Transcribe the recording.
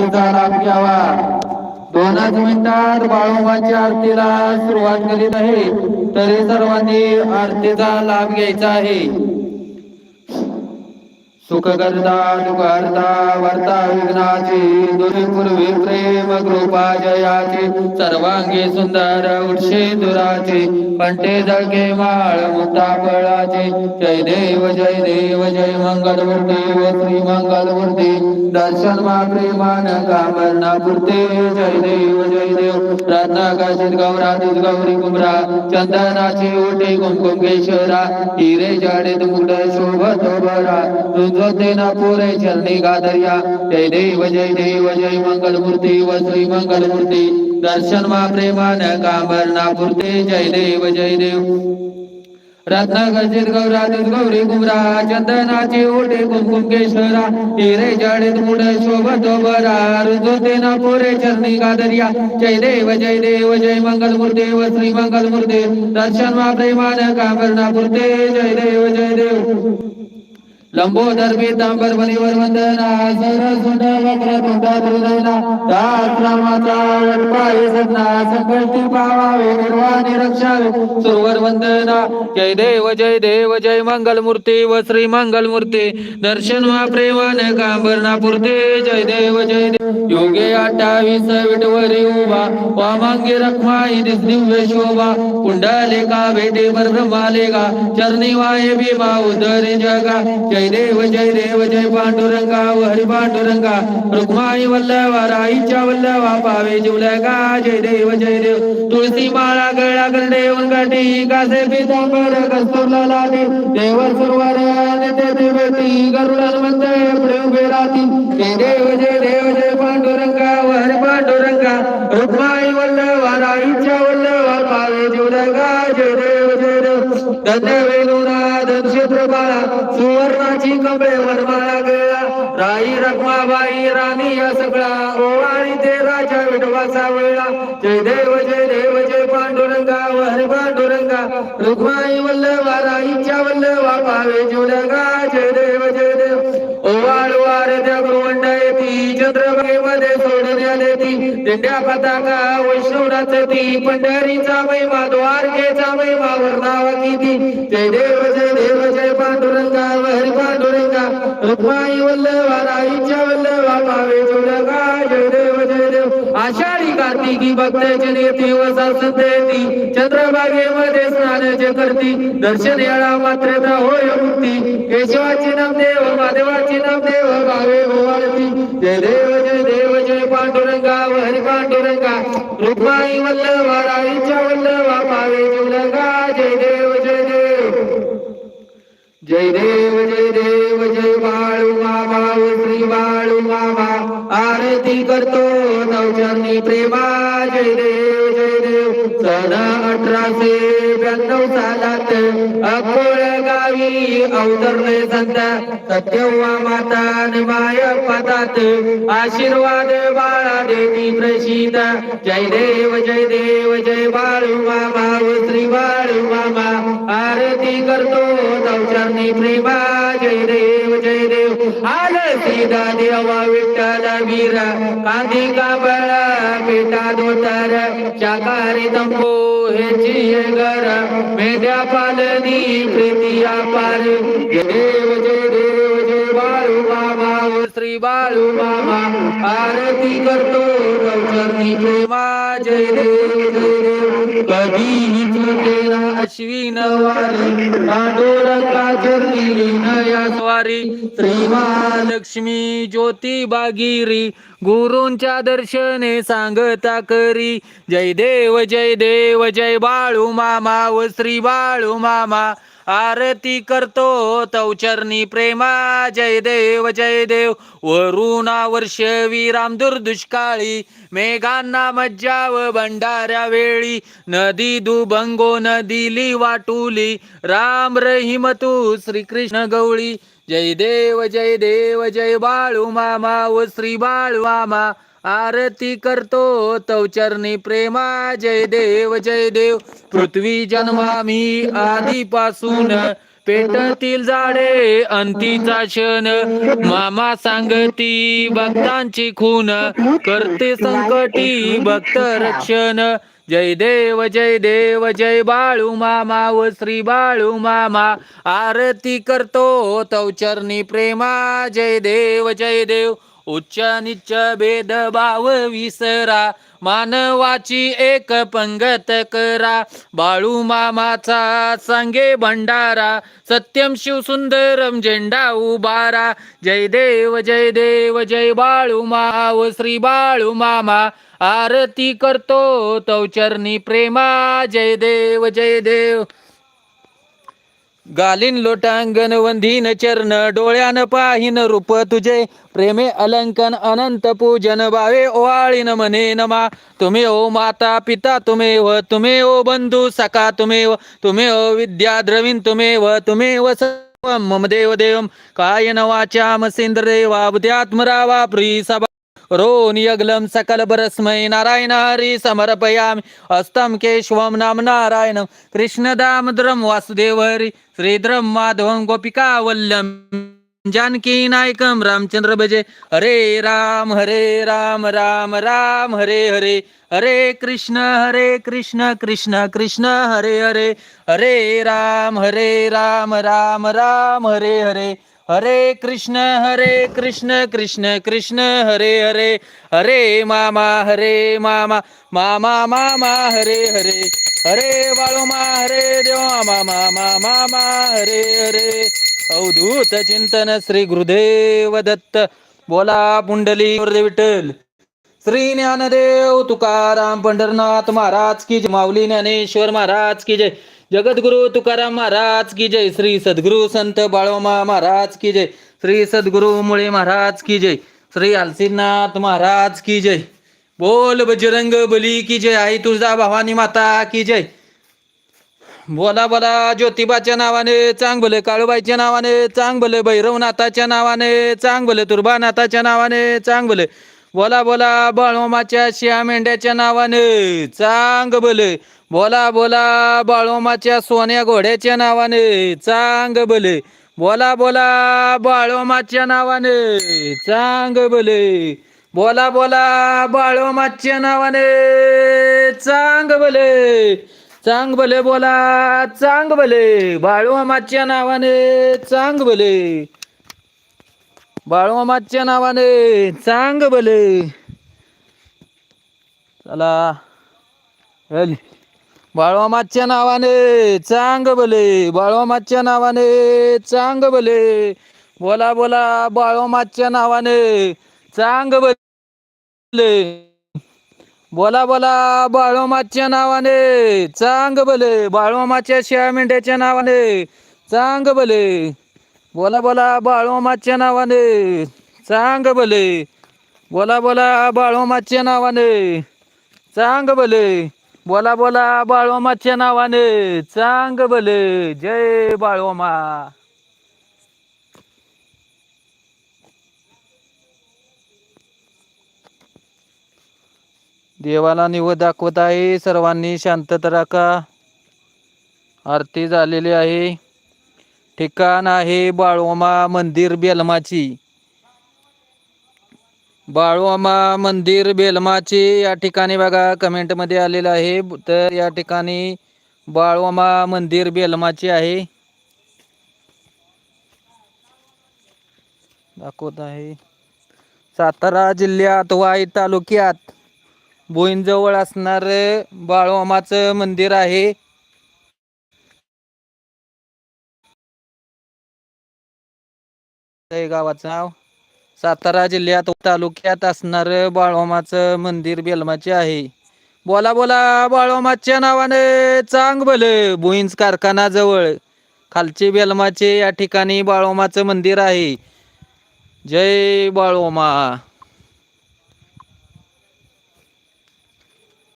आरतीचा लाभ घ्यावा. दोनच मिनिटात बाळोबाची आरतीला सुरुवात करीत आहे. तरी सर्वांनी आरतीचा लाभ घ्यायचा आहे. सुख करता दुःख हरता वर्ता विघ्नाची दुरी प्रेम कृपा जयाची सर्वांगी सुंदर उठशी दुराची पंटे जळके माळ मुक्ता पळाची जय देव जय देव जय मंगल मूर्ती व श्री मंगल मूर्ती दर्शन मा प्रेमान कामना पुरते जय देव जय देव रत्नाकाशित गौरातीत गौरी कुमरा चंदनाची ओटी कुमकुम केशरा. हिरे जाडे मुकुट शोभत बरा रुंजवते ना पुरे चरणी गादर्या। जय देव जय देव जय मंगल मूर्ती व श्री मंगल मूर्ती दर्शन मा प्रेमान कामरना पुरते। जय देव जय देव। रत्नाकर्षित गौरातीत गौरी गुमरा चंदनाची ओटे कुमकुम केशरा हिरे जाडीत मुड शोभत बरा। रुजोते ना पोरे चरणी गादर्या। जय देव जय देव जय मंगल मूर्ते व श्री मंगल मूर्ते दर्शन मा प्रेमान कामरना पुरते। जय देव जय देव। लंबोदर पीतांबर बलिवर वंदना सर सरसुंड वक्र तुंड हृदयना दास रामाचा सदना संकष्टी पावावे निर्वाणी रक्षावे सुरवर वंदना जय देव जय देव जय मंगल मूर्ती व श्री मंगल मूर्ती दर्शन वा प्रेमान कांबरना पुरते जय देव जय देव योगे अठ्ठावीस विटवरी उभा वामांगी रखमाई दिव्य शोभा कुंडलिका भेटे ब्रह्मालेगा चरणी वाये भीमा उदरी जगा जय देव जय देव, जय पांडुरंगा, हरी पांडुरंगा रुक्माई वल्लवा राईच्या वल्लवा पावे जिवलगा, जय देव जय देव, तुळशी माळा, गळा करडे गाठी कासे, पितांबर कस्तुरला लाटे देव सुरवर नित्य देवती गरुडन मंदळ पुढे उभे राहती जय देव जय देव, जय पांडुरंगा, हरी पांडुरंगा रुक्माई वल्लवा राईच्या वल्लवा पावे देव जय देव धन्य वेणुनाथ क्षेत्र सुवर्णाची कमळे वरमाळा गेला राई रखमाबाई राणी या सगळा ओवाळी ते राजा विठवाचा वेळा जय देव जय देव जय पांडुरंगा व हरी पांडुरंगा रुक्माई वल्लवा राईच्या वल्लवा पावे जुलगा जय देव जय देव येती चंद्रबाईमध्ये सोडण्यात येती दिंड्या पताका वैष्णवनाच ती. पंढरीचा महिमा द्वारकेचा महिमा वर्णावा किती जय देव जय देव जय पांडुरंगा व हरी पांडुरंगा. रुक्माई वल्लवा राईच्या वल्लवा पावे जोडगा जय देव जय देव. आषाढी कार्तिकी भक्ताची नेती व संतेती चंद्रभागेमध्ये स्नानाचे करती. दर्शन याळा मात्र होय मुक्ती. केशवाची नाम देव महादेवाची नाम देव भावे हो ओवाळती जय देव जय देव जय पांडुरंगा व हरी पांडुरंगा. रुक्माई वल्लवा राईच्या वल्लवा पावे जोडगा जय देव जय देव जय देव जय बाळू मामा श्री बाळू मामा आरती करतो नवचरणी प्रेमा. जय देव जय देव. सन अठराशे ब्याण्णव सालात अकोळ गावी अवतरले संत. सत्यवा माता माय पदात आशीर्वाद बाळा देवी प्रसिद्ध जय देव जय देव जय बाळू मामा श्री बाळू मामा आरती करतो नवचरणी प्रेमा जय देव जय देव आल सीधा देवा विठ्ठल वीरा. कांदी काबळ पेटा दोतर. शाकाहारी तंबू ह्याची घर मेद्या पालनी प्रीतिया अपार. जय देव जय देव मामा बाळू. मामा आरती करतो नवचरणी प्रेमा जय देव जय देव कधीही चुकेला अश्विन वारी पांडुरंगा चरणी नया स्वारी. श्री महालक्ष्मी ज्योती बागिरी. गुरूंच्या दर्शने सांगता करी. जय देव जय देव जय बाळू मामा व श्री बाळू मामा. आरती करतो तवचरणी प्रेमा जय देव जय देव. वरुणा वर्षवी राम दुर्दुष्काळी मेघांना मज्जा व भंडाऱ्या वेळी. नदी दुभंगो नदीली वाटुली राम रहीम तू श्रीकृष्ण गवळी. जय देव जय देव जय बाळू मामा व श्री बाळू मामा. आरती करतो तवचरणी प्रेमा जय देव जय देव. पृथ्वी जन्मामी आधीपासून पेटतील झाडे अंतीचा क्षण. मामा सांगती भक्तांची खून करते संकटी भक्त रक्षण. जय देव जय देव जय बाळू मामा व श्री बाळू मामा. आरती करतो तवचरणी प्रेमा जय देव जय देव. उच्च निच्च भेद भाव विसरा. मानवाची एक पंगत करा. बाळू मामाचा सांगे भंडारा. सत्यम शिव सुंदरम झेंडा उभारा. जय देव जय देव जय बाळू माव श्री बाळू मामा. आरती करतो तवचरणी प्रेमा. जय देव जय देव. गालीन लोटांगण वंधीन चरण डोळ्यान पाहिन रूप तुझे. प्रेमे अलंकन अनंत पूजन भावे ओवाळीन मने नमा. तुम्ही ओ माता पिता तुम्ही व तुम्ही ओ बंधू सखा तुम्ही व तुम्ही ओ विद्या द्रविण तुम्ही व तुम्ही व सर्वं मम देव देवम. काय नवाच्या वा देवा बुद्ध्यात्मरावा प्री सभा. रोन यगलम सकल बरस्मै नारायण हरी समर्पयामि। हस्तं केशवं नाम नारायणं। कृष्णदामद्रं वासुदेव हरि। श्रीद्रं माधवं गोपिका वल्लम जानकी नायकम रामचंद्र भजे। हरे राम हरे राम राम राम हरे हरे। हरे कृष्ण हरे कृष्ण कृष्ण कृष्ण हरे हरे। हरे राम हरे राम राम राम हरे हरे। हरे कृष्ण हरे कृष्ण कृष्ण कृष्ण हरे हरे हरे मामा हरे मामा मामा मामा हरे हरे हरे बाळोमा हरे देवा मामा मामा मामा हरे हरे. अवधूत चिंतन श्री गुरुदेव दत्त. बोला पुंडली गुरुदेव विठ्ठल. श्री ज्ञानदेव तुकाराम पंढरनाथ महाराज की जय. माऊली ज्ञानेश्वर महाराज की जय. जगद्गुरु तुकाराम महाराज की जय. श्री सद्गुरु संत बाळोमा महाराज की जय. श्री सद्गुरु मुळे महाराज की जय. श्री आलसीनाथ महाराज की जय. बोल बजरंग बली की जय. आई तुळजा भवानी माता की जय. बोला बोला ज्योतिबाच्या नावाने चांग भले काळूबाईच्या नावाने चांग भले भैरवनाथाच्या नावाने चांग भले तुर्बानाथाच्या नावाने चांग भले बोला बोला बाळोमाच्या श्या मेंढ्याच्या नावाने चांग भले बोला बोला बाळोमाच्या सोन्या घोड्याच्या नावाने चांग भले. बोला बोला बाळोमाच्या नावाने चांग भले. बोला बोला बाळोमाच्या नावाने चांग भले. चांग भले बोला चांग भले. बाळोमाच्या नावाने चांग भले. बाळोमाच्या नावाने चांग भले. चला. हल बाळूमाच्या नावाने चांग भले. बाळूमाच्या नावाने चांग भले. बोला बोला बाळूमाच्या नावाने चांग भले. बोला बोला बाळोमाच्या नावाने चांग भले. बाळोमाच्या शिया मेंढ्याच्या नावाने चांग भले. बोला बोला बाळोमाच्या नावाने चांग भले. बोला बोला बाळोमाच्या नावाने चांग भले. बोला बोला बाळवामाच्या नावाने. चांग बल. जय बाळवामा देवाला निव दाखवत आहे. सर्वांनी शांतता राखा. आरती झालेली आहे. ठिकाण आहे बाळोमा मंदिर बेलमाची. बाळोमा मंदिर बेलमाची या ठिकाणी बघा कमेंटमध्ये आलेलं आहे. तर या ठिकाणी बाळोमा मंदिर बेलमाची आहे. दाखवत आहे. सातारा जिल्ह्यात वाई तालुक्यात भुईंजवळ असणार बाळोमाचं मंदिर आहे. गावाचं नाव. सातारा जिल्ह्यात तालुक्यात असणार बाळोमाचं मंदिर बेलमाचे आहे. बोला बोला बाळोमाच्या नावाने चांग भले भुईंज कारखाना जवळ. खालचे बेलमाचे या ठिकाणी बाळोमाचं मंदिर आहे. जय बाळोमा.